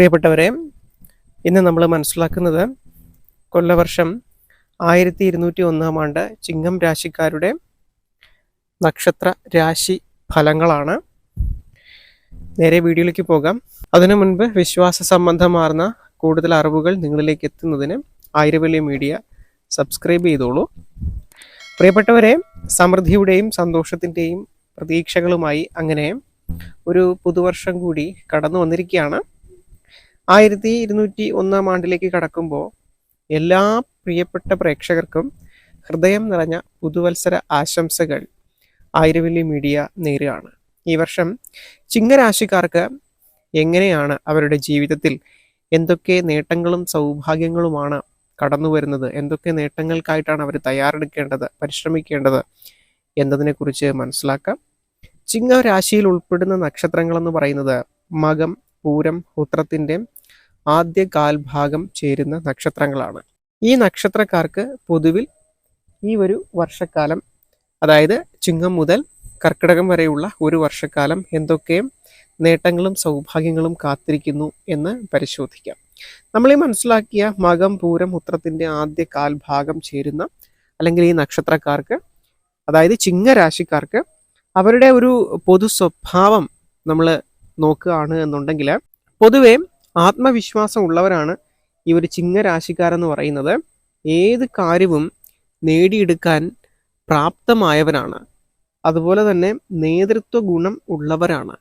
പ്രിയപ്പെട്ടവരെ ഇന്ന് നമ്മൾ മനസ്സിലാക്കുന്നത് കൊല്ലവർഷം ആയിരത്തി ഇരുന്നൂറ്റി ഒന്നാം ആണ്ട് ചിങ്ങം രാശിക്കാരുടെ നക്ഷത്ര രാശി ഫലങ്ങളാണ്. നേരെ വീഡിയോയിലേക്ക് പോകാം. അതിനു മുൻപ് വിശ്വാസ സംബന്ധമാർന്ന കൂടുതൽ അറിവുകൾ നിങ്ങളിലേക്ക് എത്തുന്നതിന് ആയിരവല്യ മീഡിയ സബ്സ്ക്രൈബ് ചെയ്തോളൂ. പ്രിയപ്പെട്ടവരെ സമൃദ്ധിയുടെയും സന്തോഷത്തിന്റെയും പ്രതീക്ഷകളുമായി അങ്ങനെ ഒരു പുതുവർഷം കൂടി കടന്നു വന്നിരിക്കുകയാണ്. ആയിരത്തി ഇരുന്നൂറ്റി ഒന്നാം ആണ്ടിലേക്ക് കടക്കുമ്പോൾ എല്ലാ പ്രിയപ്പെട്ട പ്രേക്ഷകർക്കും ഹൃദയം നിറഞ്ഞ പുതുവത്സര ആശംസകൾ ആയിരവല്ലി മീഡിയ നേരുകയാണ്. ഈ വർഷം ചിങ്ങരാശിക്കാർക്ക് എങ്ങനെയാണ് അവരുടെ ജീവിതത്തിൽ എന്തൊക്കെ നേട്ടങ്ങളും സൗഭാഗ്യങ്ങളുമാണ് കടന്നു വരുന്നത് എന്തൊക്കെ നേട്ടങ്ങൾക്കായിട്ടാണ് അവർ തയ്യാറെടുക്കേണ്ടത് പരിശ്രമിക്കേണ്ടത് എന്നതിനെക്കുറിച്ച് മനസ്സിലാക്കാം. ചിങ്ങരാശിയിൽ ഉൾപ്പെടുന്ന നക്ഷത്രങ്ങളെന്ന് പറയുന്നത് മകം പൂരം ഉത്രത്തിന്റെ ആദ്യ കാൽഭാഗം ചേരുന്ന നക്ഷത്രങ്ങളാണ്. ഈ നക്ഷത്രക്കാർക്ക് പൊതുവിൽ ഈ ഒരു വർഷക്കാലം അതായത് ചിങ്ങം മുതൽ കർക്കിടകം വരെയുള്ള ഒരു വർഷക്കാലം എന്തൊക്കെ നേട്ടങ്ങളും സൗഭാഗ്യങ്ങളും കാത്തിരിക്കുന്നു എന്ന് പരിശോധിക്കാം. നമ്മൾ ഈ മനസ്സിലാക്കിയ മകം പൂരം ഉത്രത്തിന്റെ ആദ്യ കാൽഭാഗം ചേരുന്ന അല്ലെങ്കിൽ ഈ നക്ഷത്രക്കാർക്ക് അതായത് ചിങ്ങരാശിക്കാർക്ക് അവരുടെ ഒരു പൊതു സ്വഭാവം നമ്മൾ നോക്കുകയാണ് എന്നുണ്ടെങ്കിൽ പൊതുവെ ആത്മവിശ്വാസം ഉള്ളവരാണ് ഈ ഒരു ചിങ്ങരാശിക്കാരെന്ന് പറയുന്നത്. ഏത് കാര്യവും നേടിയെടുക്കാൻ പ്രാപ്തമായവരാണ്. അതുപോലെ തന്നെ നേതൃത്വ ഗുണം ഉള്ളവരാണ്.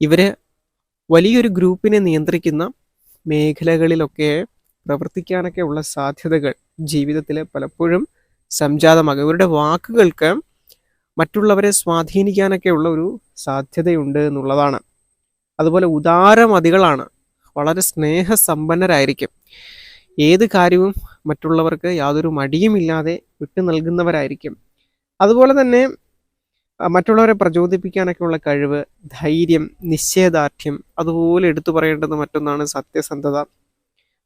ഇവർ വലിയൊരു ഗ്രൂപ്പിനെ നിയന്ത്രിക്കുന്ന മേഖലകളിലൊക്കെ പ്രവർത്തിക്കാനൊക്കെ ഉള്ള സാധ്യതകൾ ജീവിതത്തിൽ പലപ്പോഴും സംജാതമാകും. ഇവരുടെ വാക്കുകൾക്ക് മറ്റുള്ളവരെ സ്വാധീനിക്കാനൊക്കെ ഉള്ള ഒരു സാധ്യതയുണ്ട് എന്നുള്ളതാണ്. അതുപോലെ ഉദാരമതികളാണ്. വളരെ സ്നേഹസമ്പന്നരായിരിക്കും. ഏത് കാര്യവും മറ്റുള്ളവർക്ക് യാതൊരു മടിയുമില്ലാതെ വിട്ടു നൽകുന്നവരായിരിക്കും. അതുപോലെ തന്നെ മറ്റുള്ളവരെ പ്രചോദിപ്പിക്കാനൊക്കെയുള്ള കഴിവ് ധൈര്യം നിശ്ചയദാർഢ്യം അതുപോലെ എടുത്തു പറയേണ്ടത് മറ്റൊന്നാണ് സത്യസന്ധത.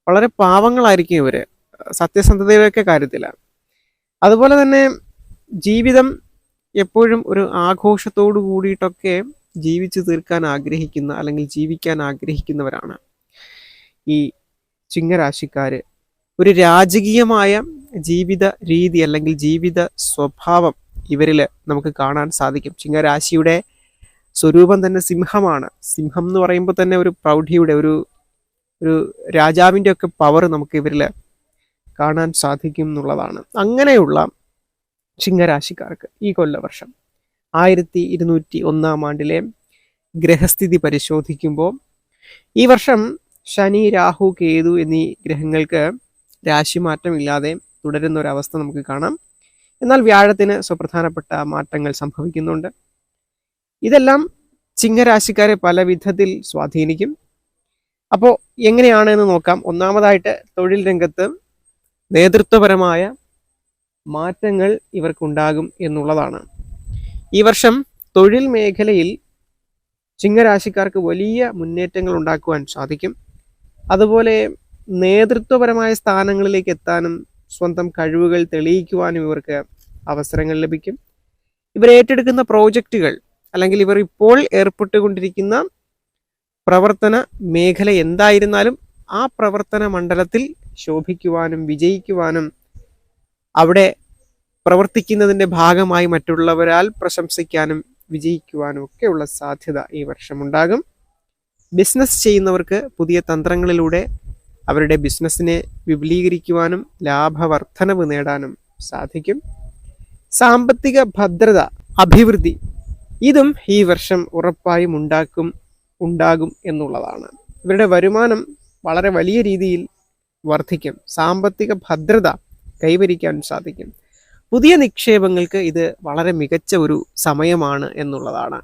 വളരെ പാവങ്ങളായിരിക്കും ഇവർ സത്യസന്ധതയുടെയൊക്കെ കാര്യത്തിലാണ് അതുപോലെ തന്നെ ജീവിതം എപ്പോഴും ഒരു ആഘോഷത്തോടു കൂടിയിട്ടൊക്കെ ജീവിച്ചു തീർക്കാൻ ആഗ്രഹിക്കുന്ന അല്ലെങ്കിൽ ജീവിക്കാൻ ആഗ്രഹിക്കുന്നവരാണ്. ഈ ചിങ്ങരാശിക്കാർ ഒരു രാജകീയമായ ജീവിത രീതി അല്ലെങ്കിൽ ജീവിത സ്വഭാവം ഇവരിൽ നമുക്ക് കാണാൻ സാധിക്കും. ചിങ്ങരാശിയുടെ സ്വരൂപം തന്നെ സിംഹമാണ്. സിംഹം എന്ന് പറയുമ്പോൾ തന്നെ ഒരു പ്രൗഢിയുടെ ഒരു ഒരു രാജാവിന്റെ ഒക്കെ പവർ നമുക്ക് ഇവരിൽ കാണാൻ സാധിക്കും എന്നുള്ളതാണ്. അങ്ങനെയുള്ള ചിങ്ങരാശിക്കാർക്ക് ഈ കൊല്ലവർഷം ആയിരത്തി ഇരുന്നൂറ്റി ഒന്നാം ആണ്ടിലെ ഗ്രഹസ്ഥിതി പരിശോധിക്കുമ്പോൾ ഈ വർഷം ശനി രാഹു കേതു എന്നീ ഗ്രഹങ്ങൾക്ക് രാശിമാറ്റമില്ലാതെ തുടരുന്ന ഒരവസ്ഥ നമുക്ക് കാണാം. എന്നാൽ വ്യാഴത്തിന് സുപ്രധാനപ്പെട്ട മാറ്റങ്ങൾ സംഭവിക്കുന്നുണ്ട്. ഇതെല്ലാം ചിങ്ങരാശിക്കാരെ പല വിധത്തിൽ സ്വാധീനിക്കും. അപ്പോൾ എങ്ങനെയാണ് എന്ന് നോക്കാം. ഒന്നാമതായിട്ട് തൊഴിൽ രംഗത്ത് നേതൃത്വപരമായ മാറ്റങ്ങൾ ഇവർക്കുണ്ടാകും എന്നുള്ളതാണ്. ഈ വർഷം തൊഴിൽ മേഖലയിൽ ചിങ്ങരാശിക്കാർക്ക് വലിയ മുന്നേറ്റങ്ങൾ ഉണ്ടാക്കുവാൻ സാധിക്കും. അതുപോലെ നേതൃത്വപരമായ സ്ഥാനങ്ങളിലേക്ക് എത്താനും സ്വന്തം കഴിവുകൾ തെളിയിക്കുവാനും ഇവർക്ക് അവസരങ്ങൾ ലഭിക്കും. ഇവർ ഏറ്റെടുക്കുന്ന പ്രോജക്റ്റുകൾ അല്ലെങ്കിൽ ഇവർ ഇപ്പോൾ ഏർപ്പെട്ടുകൊണ്ടിരിക്കുന്ന പ്രവർത്തന മേഖല എന്തായിരുന്നാലും ആ പ്രവർത്തന മണ്ഡലത്തിൽ ശോഭിക്കുവാനും വിജയിക്കുവാനും അവിടെ പ്രവർത്തിക്കുന്നതിന്റെ ഭാഗമായി മറ്റുള്ളവരാൽ പ്രശംസിക്കാനും വിജയിക്കുവാനും ഒക്കെയുള്ള സാധ്യത ഈ വർഷം ഉണ്ടാകും. ബിസിനസ് ചെയ്യുന്നവർക്ക് പുതിയ തന്ത്രങ്ങളിലൂടെ അവരുടെ ബിസിനസ്സിനെ വിപുലീകരിക്കുവാനും ലാഭവർദ്ധനവ് നേടാനും സാധിക്കും. സാമ്പത്തിക ഭദ്രത അഭിവൃദ്ധി ഇതും ഈ വർഷം ഉറപ്പായും ഉണ്ടാക്കും ഉണ്ടാകും എന്നുള്ളതാണ്. ഇവരുടെ വരുമാനം വളരെ വലിയ രീതിയിൽ വർദ്ധിക്കും. സാമ്പത്തിക ഭദ്രത കൈവരിക്കാൻ സാധിക്കും. പുതിയ നിക്ഷേപങ്ങൾക്ക് ഇത് വളരെ മികച്ച ഒരു സമയമാണ് എന്നുള്ളതാണ്.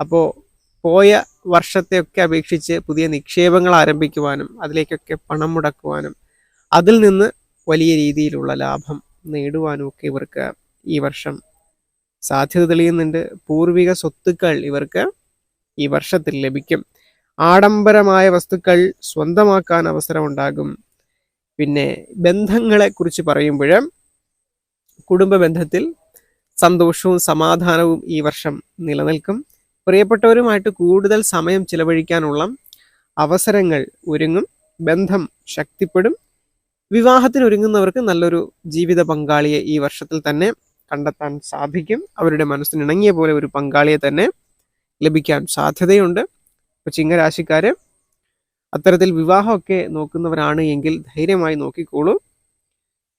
അപ്പോൾ പോയ വർഷത്തെയൊക്കെ അപേക്ഷിച്ച് പുതിയ നിക്ഷേപങ്ങൾ ആരംഭിക്കുവാനും അതിലേക്കൊക്കെ പണം മുടക്കുവാനും അതിൽ നിന്ന് വലിയ രീതിയിലുള്ള ലാഭം നേടുവാനും ഒക്കെ ഇവർക്ക് ഈ വർഷം സാധ്യത തെളിയുന്നുണ്ട്. പൂർവിക സ്വത്തുക്കൾ ഇവർക്ക് ഈ വർഷത്തിൽ ലഭിക്കും. ആഡംബരമായ വസ്തുക്കൾ സ്വന്തമാക്കാൻ അവസരമുണ്ടാകും. പിന്നെ ബന്ധങ്ങളെ കുറിച്ച് പറയുമ്പോൾ കുടുംബ ബന്ധത്തിൽ സന്തോഷവും സമാധാനവും ഈ വർഷം നിലനിൽക്കും. പ്രിയപ്പെട്ടവരുമായിട്ട് കൂടുതൽ സമയം ചിലവഴിക്കാനുള്ള അവസരങ്ങൾ ഒരുങ്ങും. ബന്ധം ശക്തിപ്പെടും. വിവാഹത്തിന് ഒരുങ്ങുന്നവർക്ക് നല്ലൊരു ജീവിത പങ്കാളിയെ ഈ വർഷത്തിൽ തന്നെ കണ്ടെത്താൻ സാധിക്കും. അവരുടെ മനസ്സിന് ഇണങ്ങിയ പോലെ ഒരു പങ്കാളിയെ തന്നെ ലഭിക്കാൻ സാധ്യതയുണ്ട്. അപ്പോൾ ചിങ്ങരാശിക്കാര് അത്തരത്തിൽ വിവാഹമൊക്കെ നോക്കുന്നവരാണ് എങ്കിൽ ധൈര്യമായി നോക്കിക്കോളൂ.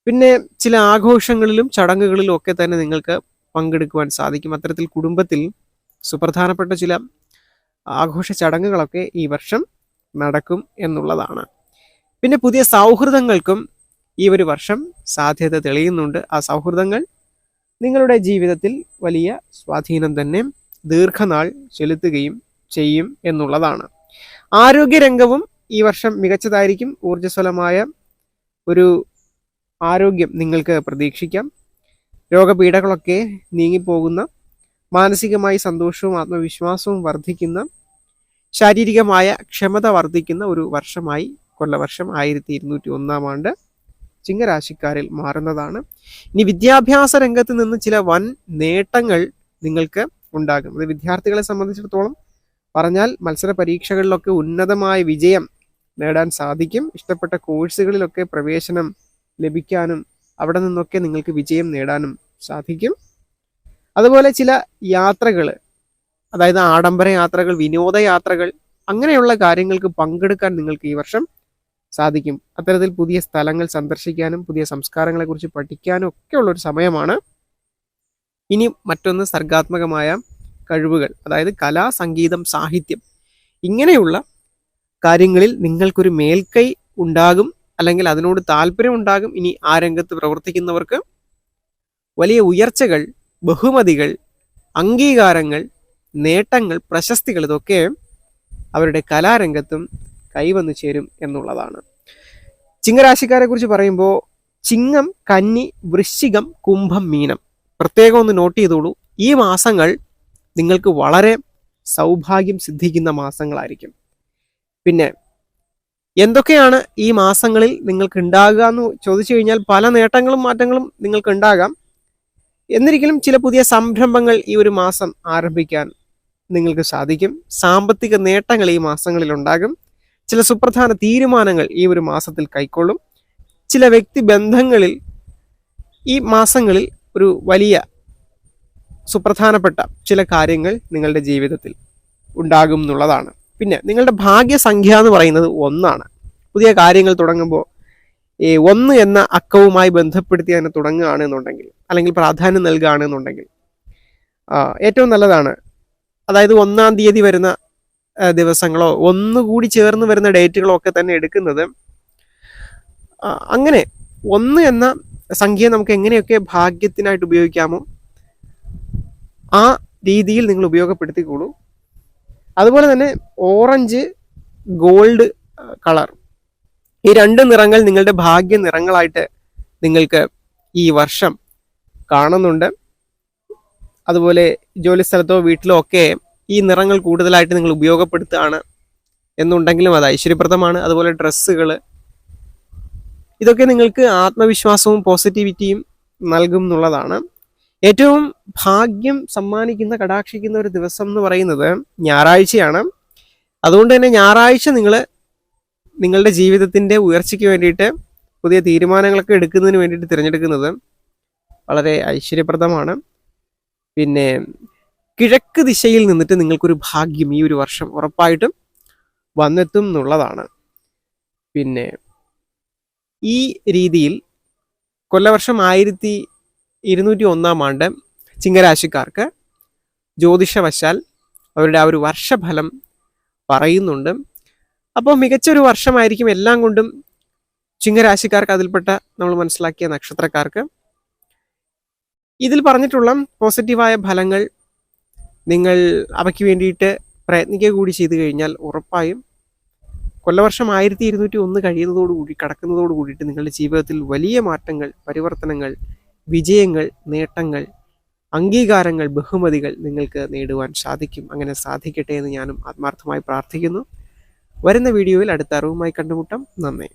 പിന്നെ ചില ആഘോഷങ്ങളിലും ചടങ്ങുകളിലും ഒക്കെ തന്നെ നിങ്ങൾക്ക് പങ്കെടുക്കുവാൻ സാധിക്കും. അത്തരത്തിൽ കുടുംബത്തിൽ സുപ്രധാനപ്പെട്ട ചില ആഘോഷ ചടങ്ങുകളൊക്കെ ഈ വർഷം നടക്കും എന്നുള്ളതാണ്. പിന്നെ പുതിയ സൗഹൃദങ്ങൾക്കും ഈ ഒരു വർഷം സാധ്യത തെളിയുന്നുണ്ട്. ആ സൗഹൃദങ്ങൾ നിങ്ങളുടെ ജീവിതത്തിൽ വലിയ സ്വാധീനം തന്നെ ദീർഘനാൾ ചെലുത്തുകയും ചെയ്യും എന്നുള്ളതാണ്. ആരോഗ്യരംഗവും ഈ വർഷം മികച്ചതായിരിക്കും. ഊർജസ്വലമായ ഒരു ആരോഗ്യം നിങ്ങൾക്ക് പ്രതീക്ഷിക്കാം. രോഗപീഠകളൊക്കെ നീങ്ങിപ്പോകുന്ന മാനസികമായി സന്തോഷവും ആത്മവിശ്വാസവും വർദ്ധിക്കുന്ന ശാരീരികമായ ക്ഷമത വർദ്ധിക്കുന്ന ഒരു വർഷമായി കൊല്ലവർഷം ആയിരത്തി ഇരുന്നൂറ്റി ഒന്നാം ആണ്ട് ചിങ്ങരാശിക്കാരിൽ മാറുന്നതാണ്. ഇനി വിദ്യാഭ്യാസ രംഗത്ത് നിന്ന് ചില വൻ നേട്ടങ്ങൾ നിങ്ങൾക്ക് ഉണ്ടാകും. അത് വിദ്യാർത്ഥികളെ സംബന്ധിച്ചിടത്തോളം പറഞ്ഞാൽ മത്സര പരീക്ഷകളിലൊക്കെ ഉന്നതമായ വിജയം നേടാൻ സാധിക്കും. ഇഷ്ടപ്പെട്ട കോഴ്സുകളിലൊക്കെ പ്രവേശനം ലഭിക്കാനും അവിടെ നിന്നൊക്കെ നിങ്ങൾക്ക് വിജയം നേടാനും സാധിക്കും. അതുപോലെ ചില യാത്രകൾ അതായത് ആഡംബര യാത്രകൾ വിനോദ വിനോദയാത്രകൾ അങ്ങനെയുള്ള കാര്യങ്ങൾക്ക് പങ്കെടുക്കാൻ നിങ്ങൾക്ക് ഈ വർഷം സാധിക്കും. അത്തരത്തിൽ പുതിയ സ്ഥലങ്ങൾ സന്ദർശിക്കാനും പുതിയ സംസ്കാരങ്ങളെക്കുറിച്ച് പഠിക്കാനും ഒക്കെ ഉള്ള ഒരു സമയമാണ്. ഇനി മറ്റൊന്ന് സർഗാത്മകമായ കഴിവുകൾ അതായത് കല സംഗീതം സാഹിത്യം. ഇങ്ങനെയുള്ള കാര്യങ്ങളിൽ നിങ്ങൾക്കൊരു മേൽക്കൈ ഉണ്ടാകും അല്ലെങ്കിൽ അതിനോട് താല്പര്യം ഉണ്ടാകും ഇനി ആ രംഗത്ത് പ്രവർത്തിക്കുന്നവർക്ക്. വലിയ ഉയർച്ചകൾ ബഹുമതികൾ അംഗീകാരങ്ങൾ നേട്ടങ്ങൾ പ്രശസ്തികൾ ഇതൊക്കെ അവരുടെ കലാരംഗത്തും കൈവന്നു ചേരും എന്നുള്ളതാണ്. ചിങ്ങരാശിക്കാരെ കുറിച്ച് പറയുമ്പോൾ ചിങ്ങം കന്നി വൃശ്ചികം കുംഭം മീനം പ്രത്യേകം ഒന്ന് നോട്ട് ചെയ്തോളൂ. ഈ മാസങ്ങൾ നിങ്ങൾക്ക് വളരെ സൗഭാഗ്യം സിദ്ധിക്കുന്ന മാസങ്ങളായിരിക്കും. പിന്നെ എന്തൊക്കെയാണ് ഈ മാസങ്ങളിൽ നിങ്ങൾക്ക് ഉണ്ടാകുക എന്ന് ചോദിച്ചു കഴിഞ്ഞാൽ പല നേട്ടങ്ങളും മാറ്റങ്ങളും നിങ്ങൾക്ക് ഉണ്ടാകാം എന്നിരിക്കലും ചില പുതിയ സംരംഭങ്ങൾ ഈ ഒരു മാസം ആരംഭിക്കാൻ നിങ്ങൾക്ക് സാധിക്കും. സാമ്പത്തിക നേട്ടങ്ങൾ ഈ മാസങ്ങളിൽ ഉണ്ടാകും. ചില സുപ്രധാന തീരുമാനങ്ങൾ ഈ ഒരു മാസത്തിൽ കൈക്കൊള്ളും. ചില വ്യക്തി ബന്ധങ്ങളിൽ ഈ മാസങ്ങളിൽ ഒരു വലിയ സുപ്രധാനപ്പെട്ട ചില കാര്യങ്ങൾ നിങ്ങളുടെ ജീവിതത്തിൽ ഉണ്ടാകും എന്നുള്ളതാണ്. പിന്നെ നിങ്ങളുടെ ഭാഗ്യസംഖ്യ എന്ന് പറയുന്നത് ഒന്നാണ്. പുതിയ കാര്യങ്ങൾ തുടങ്ങുമ്പോൾ ഈ ഒന്ന് എന്ന അക്കവുമായി ബന്ധപ്പെടുത്തി അതിനെ തുടങ്ങുകയാണ് എന്നുണ്ടെങ്കിൽ അല്ലെങ്കിൽ പ്രാധാന്യം നൽകുകയാണ് എന്നുണ്ടെങ്കിൽ ഏറ്റവും നല്ലതാണ്. അതായത് ഒന്നാം തീയതി വരുന്ന ദിവസങ്ങളോ ഒന്നുകൂടി ചേർന്ന് വരുന്ന ഡേറ്റുകളോ ഒക്കെ തന്നെ എടുക്കുന്നത് അങ്ങനെ ഒന്ന് എന്ന സംഖ്യ നമുക്ക് എങ്ങനെയൊക്കെ ഭാഗ്യത്തിനായിട്ട് ഉപയോഗിക്കാമോ ആ രീതിയിൽ നിങ്ങൾ ഉപയോഗപ്പെടുത്തിക്കോളൂ. അതുപോലെ തന്നെ ഓറഞ്ച് ഗോൾഡ് കളർ. ഈ രണ്ട് നിറങ്ങൾ നിങ്ങളുടെ ഭാഗ്യ നിറങ്ങളായിട്ട് നിങ്ങൾക്ക് ഈ വർഷം കാണുന്നുണ്ട്. അതുപോലെ ജോലി സ്ഥലത്തോ വീട്ടിലോ ഒക്കെ ഈ നിറങ്ങൾ കൂടുതലായിട്ട് നിങ്ങൾ ഉപയോഗപ്പെടുത്തുകയാണ് എന്നുണ്ടെങ്കിലും അത് ഐശ്വര്യപ്രദമാണ്. അതുപോലെ ഡ്രസ്സുകൾ ഇതൊക്കെ നിങ്ങൾക്ക് ആത്മവിശ്വാസവും പോസിറ്റിവിറ്റിയും നൽകും എന്നുള്ളതാണ്. ഏറ്റവും ഭാഗ്യം സമ്മാനിക്കുന്ന കടാക്ഷിക്കുന്ന ഒരു ദിവസം എന്ന് പറയുന്നത് ഞായറാഴ്ചയാണ്. അതുകൊണ്ട് തന്നെ ഞായറാഴ്ച നിങ്ങൾ നിങ്ങളുടെ ജീവിതത്തിന്റെ ഉയർച്ചയ്ക്ക് വേണ്ടിയിട്ട് പുതിയ തീരുമാനങ്ങളൊക്കെ എടുക്കുന്നതിന് വേണ്ടിയിട്ട് തിരഞ്ഞെടുക്കുന്നത് വളരെ ഐശ്വര്യപ്രദമാണ്. പിന്നെ കിഴക്ക് ദിശയിൽ നിന്നിട്ട് നിങ്ങൾക്കൊരു ഭാഗ്യം ഈ ഒരു വർഷം ഉറപ്പായിട്ടും വന്നെത്തും എന്നുള്ളതാണ്. പിന്നെ ഈ രീതിയിൽ കൊല്ലവർഷം ആയിരത്തി ഇരുന്നൂറ്റി ഒന്നാം ആണ്ട് ചിങ്ങരാശിക്കാർക്ക് ജ്യോതിഷവശാൽ അവരുടെ ആ ഒരു വർഷഫലം പറയുന്നുണ്ട്. അപ്പോൾ മികച്ചൊരു വർഷമായിരിക്കും എല്ലാം കൊണ്ടും ചിങ്ങരാശിക്കാർക്ക് അതിൽപ്പെട്ട നമ്മൾ മനസ്സിലാക്കിയ നക്ഷത്രക്കാർക്ക്. ഇതിൽ പറഞ്ഞിട്ടുള്ള പോസിറ്റീവായ ഫലങ്ങൾ നിങ്ങൾ അവയ്ക്ക് വേണ്ടിയിട്ട് പ്രയത്നിക്കുക കൂടി ചെയ്തു കഴിഞ്ഞാൽ ഉറപ്പായും കൊല്ലവർഷം ആയിരത്തി ഇരുന്നൂറ്റി ഒന്ന് കഴിയുന്നതോടുകൂടി കടക്കുന്നതോട് കൂടിയിട്ട് നിങ്ങളുടെ ജീവിതത്തിൽ വലിയ മാറ്റങ്ങൾ പരിവർത്തനങ്ങൾ വിജയങ്ങൾ നേട്ടങ്ങൾ അംഗീകാരങ്ങൾ ബഹുമതികൾ നിങ്ങൾക്ക് നേടുവാൻ സാധിക്കും. അങ്ങനെ സാധിക്കട്ടെ എന്ന് ഞാനും ആത്മാർത്ഥമായി പ്രാർത്ഥിക്കുന്നു. വരുന്ന വീഡിയോയിൽ അടുത്ത അറിവുമായി കണ്ടുമുട്ടാം. നന്ദി.